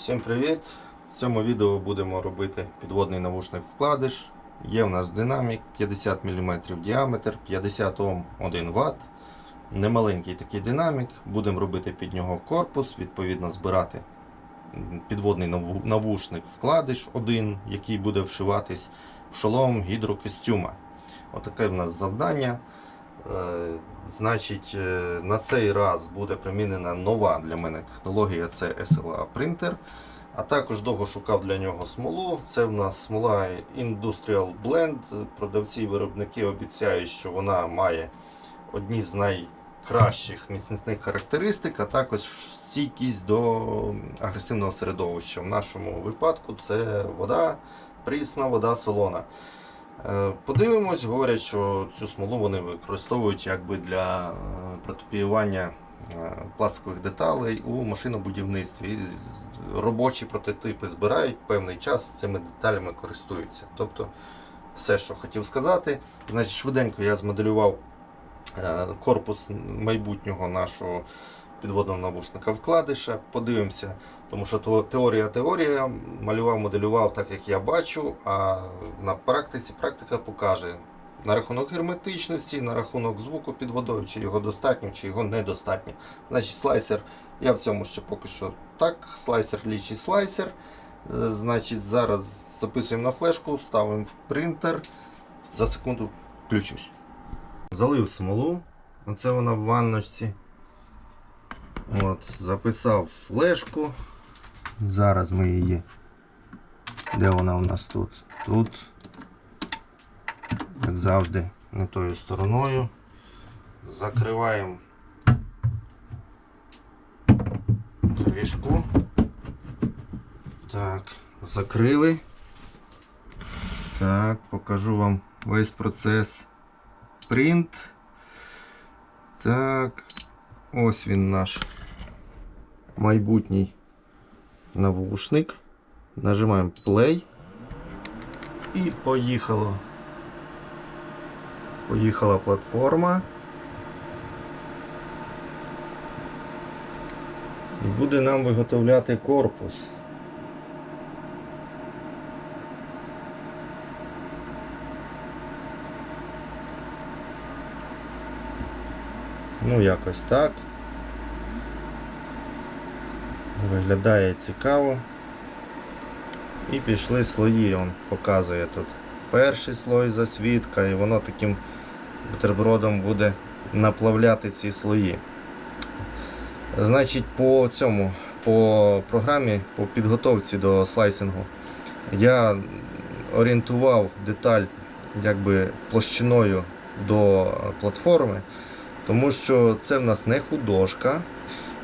Всім привіт! В цьому відео будемо робити підводний навушник вкладиш. Є в нас динамік 50 мм діаметр, 50 Ом 1 Вт. Немаленький такий динамік. Будемо робити під нього корпус, відповідно збирати підводний навушник вкладиш один, який буде вшиватись в шолом гідрокостюма. Отаке в нас завдання. Е, Значить, е, на цей раз буде примінена нова для мене технологія це SLA принтер. А також довго шукав для нього смолу. Це в нас смола Industrial Blend. Продавці і виробники обіцяють, що вона має одні з найкращих міцних характеристик, а також стійкість до агресивного середовища. В нашому випадку це вода, прісна вода солона. Е, Подивимось, говорять, що цю смолу вони використовують якби для е, протипіювання е, пластикових деталей у машинобудівництві. Робочі прототипи збирають певний час цими деталями користуються. Тобто, все, що хотів сказати. Значить, швиденько я змоделював корпус майбутнього нашого підводного навушника вкладиша. Подивимося, тому що теорія теорія, малював, моделював так, як я бачу, а на практиці практика покаже на рахунок герметичності, на рахунок звуку під водою, чи його достатньо, чи його недостатньо. Значить, слайсер, я в цьому ще поки що так, слайсер лічий слайсер. Е, Значить, зараз записуємо на флешку, ставимо в принтер. За секунду включусь. Залив смолу, оце вона в ванночці. От, записав флешку. Зараз ми її. Де вона у нас тут? Тут. Як завжди, не тою стороною. Закриваємо кришку. Так, закрили. Так, покажу вам весь процес. Принт. Так, ось він наш майбутній навушник. Нажимаємо play. І поїхало. Поїхала платформа. І буде нам виготовляти корпус. Ну, якось так. Виглядає цікаво. І пішли слої, он показує тут. Перший слой засвідка, і воно таким бутербродом буде наплавляти ці слої. Значить, по цьому, по програмі, по підготовці до слайсингу, я орієнтував деталь якби площиною до платформи, тому що це в нас не художка.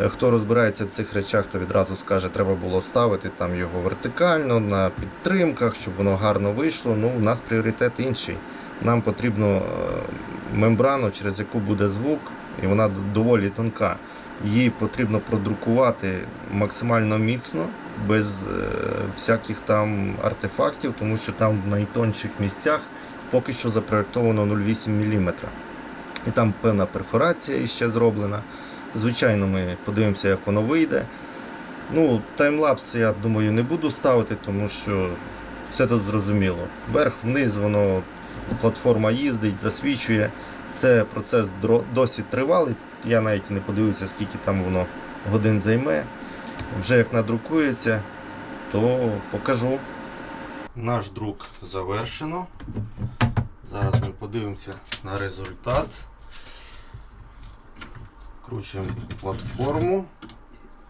Е, Хто розбирається в цих речах, то відразу скаже, треба було ставити там його вертикально на підтримках, щоб воно гарно вийшло. Ну, у нас пріоритет інший. Нам потрібно е, мембрану, через яку буде звук, і вона доволі тонка. Її потрібно продрукувати максимально міцно, без е, всяких там артефактів, тому що там в найтонших місцях поки що запроєктовано 0,8 мм. І там певна перфорація ще зроблена. Звичайно, ми подивимося, як воно вийде. Ну, таймлапс, я думаю, не буду ставити, тому що все тут зрозуміло. Вверх-вниз воно платформа їздить, засвічує. Це процес досить тривалий. Я навіть не подивився, скільки там воно годин займе. Вже як надрукується, то покажу. Наш друк завершено. Зараз ми подивимося на результат. Кручуємо платформу.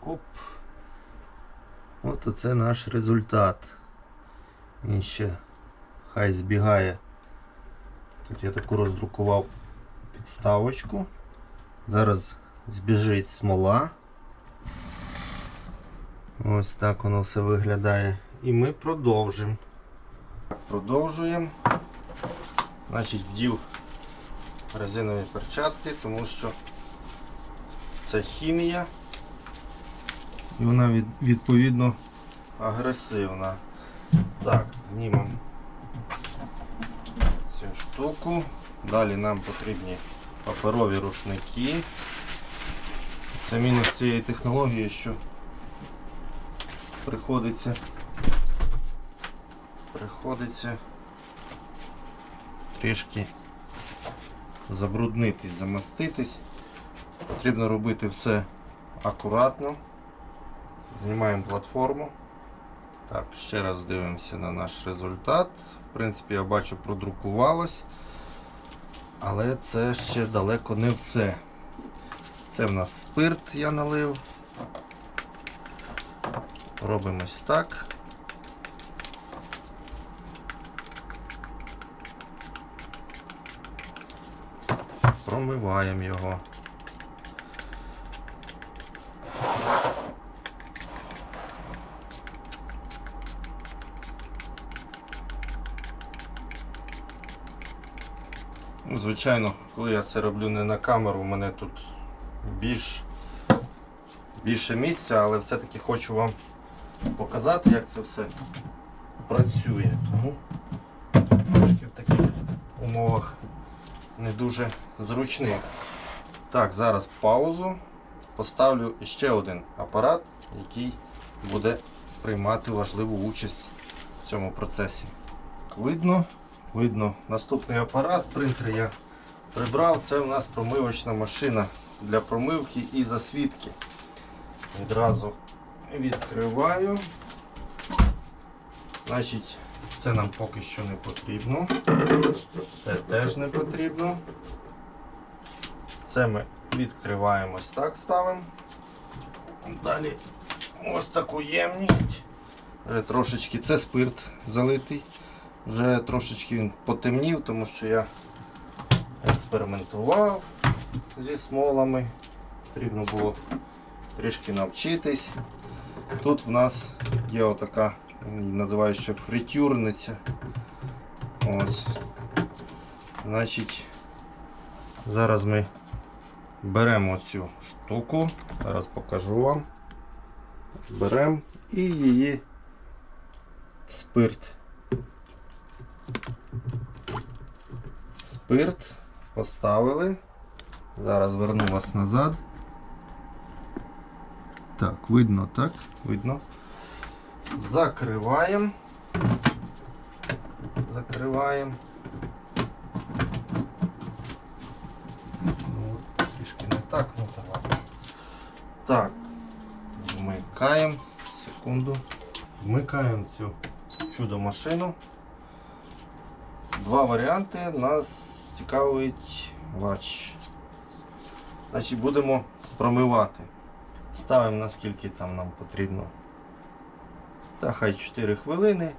Оп. От оце наш результат. Він ще хай збігає. Тут я таку роздрукував підставочку. Зараз збіжить смола. Ось так воно все виглядає. І ми продовжимо. Продовжуємо. Значить, вдів резинові перчатки, тому що це хімія. І вона від, відповідно агресивна. Так, знімемо цю штуку. Далі нам потрібні паперові рушники. Це мінус цієї технології, що приходиться. Приходиться трішки забруднитись, замаститись. Потрібно робити все акуратно. Знімаємо платформу. Так, ще раз дивимося на наш результат. В принципі, я бачу, продрукувалось. Але це ще далеко не все. Це в нас спирт я налив. Робимо ось так. Промиваємо його. Звичайно, коли я це роблю не на камеру, у мене тут більш, більше місця, але все-таки хочу вам показати, як це все працює. Тому трошки в таких умовах не дуже зручних. Так, зараз паузу. Поставлю ще один апарат, який буде приймати важливу участь в цьому процесі. Видно, видно наступний апарат. Принтер я прибрав. Це у нас промивочна машина для промивки і засвідки. Відразу відкриваю. Значить, це нам поки що не потрібно. Це теж не потрібно. Це ми відкриваємо ось так ставимо. Далі ось таку ємність. Вже трошечки це спирт залитий. Вже трошечки він потемнів, тому що я експериментував зі смолами. Потрібно було трішки навчитись. Тут в нас є отака, її називають ще фритюрниця. Ось. Значить, зараз ми беремо цю штуку, зараз покажу вам. Беремо і її в спирт. Спирт поставили. Зараз верну вас назад. Так, видно, так? Видно. Закриваємо. Закриваємо. Ну, трішки не так, ну та ладно. Так, вмикаємо. Секунду. Вмикаємо цю чудо-машину. Два варіанти. Нас цікавить вач. Значить, будемо промивати. Ставимо наскільки там нам потрібно. Та хай 4 хвилини.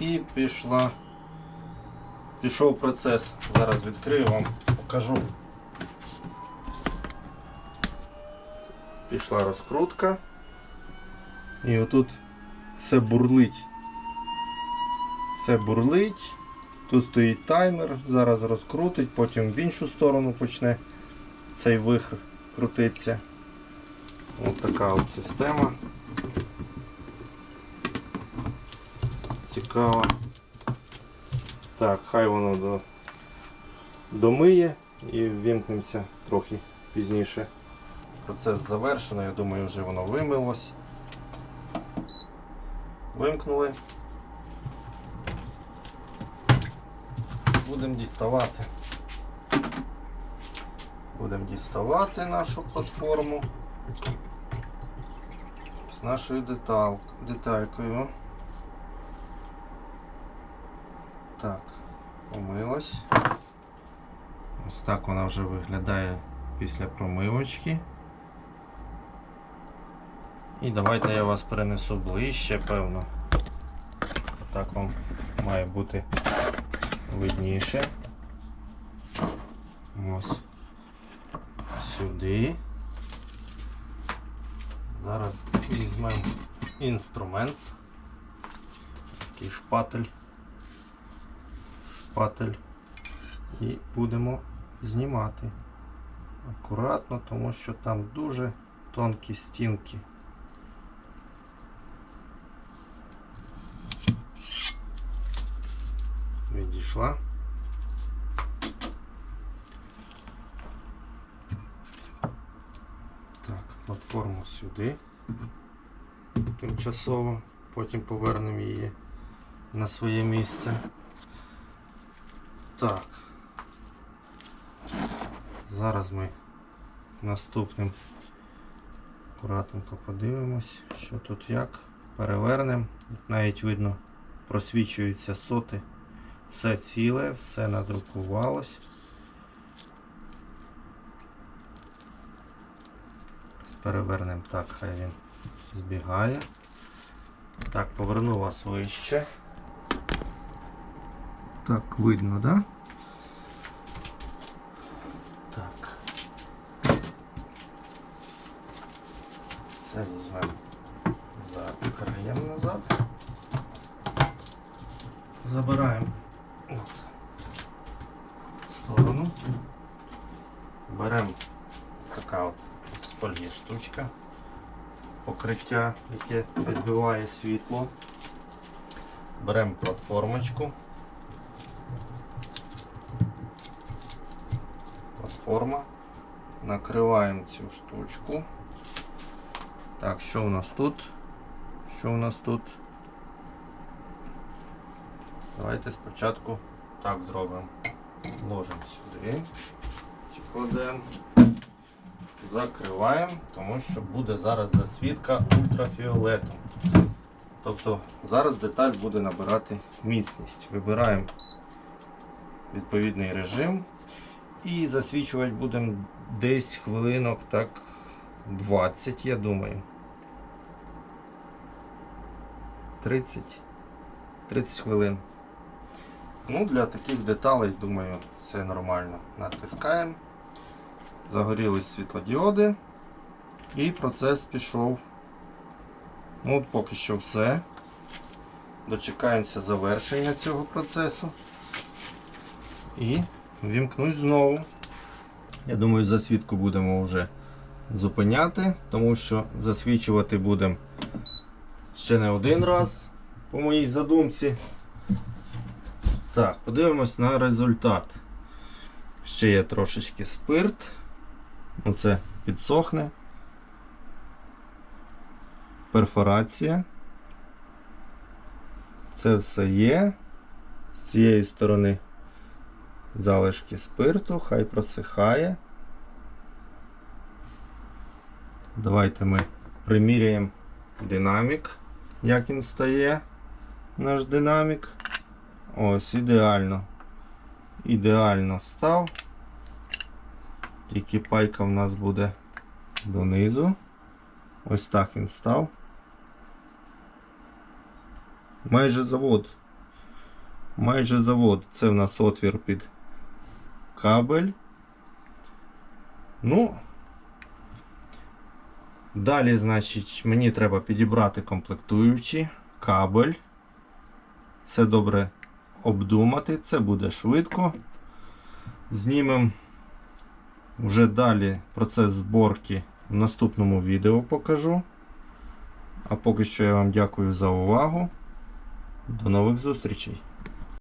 І пішла. Пішов процес. Зараз відкрию вам, покажу. Пішла розкрутка. І отут все бурлить. Все бурлить. Тут стоїть таймер, зараз розкрутить, потім в іншу сторону почне цей вихр крутиться. Ось така от система. Цікава. Так, хай воно до, домиє і ввімкнеться трохи пізніше. Процес завершено, я думаю, вже воно вимилось. Вимкнули. Будемо діставати. Будемо діставати нашу платформу з нашою детал, деталькою. Так, помилась. Ось так вона вже виглядає після промивочки. І давайте я вас перенесу ближче, певно. Так вам має бути видніше. Ось сюди. Зараз візьмемо інструмент. Такий шпатель. Шпатель. І будемо знімати. Акуратно, тому що там дуже тонкі стінки. Відійшла. Так, платформу сюди. тимчасово, потім повернемо її на своє місце. Так. Зараз ми наступним акуратненько подивимось, що тут як. Перевернемо. Навіть видно, просвічуються соти. Все ціле, все надрукувалось. Перевернемо так, хай він збігає. Так, поверну вас вище. Так, видно, да? Так. Це візьмемо за краєм назад. Забираємо от, в сторону. Беремо така от з фольги штучка. Покриття, яке відбиває світло. Беремо платформочку. Платформа. Накриваємо цю штучку. Так, що у нас тут? Що у нас тут? Давайте спочатку так зробимо. Ложимо сюди. Чи кладемо. Закриваємо, тому що буде зараз засвітка ультрафіолетом. Тобто зараз деталь буде набирати міцність. Вибираємо відповідний режим і засвічувати будемо десь хвилинок так 20, я думаю. 30. 30 хвилин. Ну, для таких деталей, думаю, це нормально. Натискаємо. Загорілись світлодіоди. І процес пішов. Ну, от поки що все. Дочекаємося завершення цього процесу. І вімкнусь знову. Я думаю, засвідку будемо вже зупиняти, тому що засвічувати будемо ще не один раз, по моїй задумці. Так, подивимось на результат. Ще є трошечки спирт. Оце підсохне. Перфорація. Це все є. З цієї сторони залишки спирту, хай просихає. Давайте ми приміряємо динамік, як він стає, наш динамік. Ось, ідеально. Ідеально став. Тільки пайка в нас буде донизу. Ось так він став. Майже завод. Майже завод. Це в нас отвір під кабель. Ну, далі, значить, мені треба підібрати комплектуючі, кабель. Все добре обдумати, це буде швидко. Знімемо вже далі процес зборки в наступному відео покажу. А поки що я вам дякую за увагу. До нових зустрічей!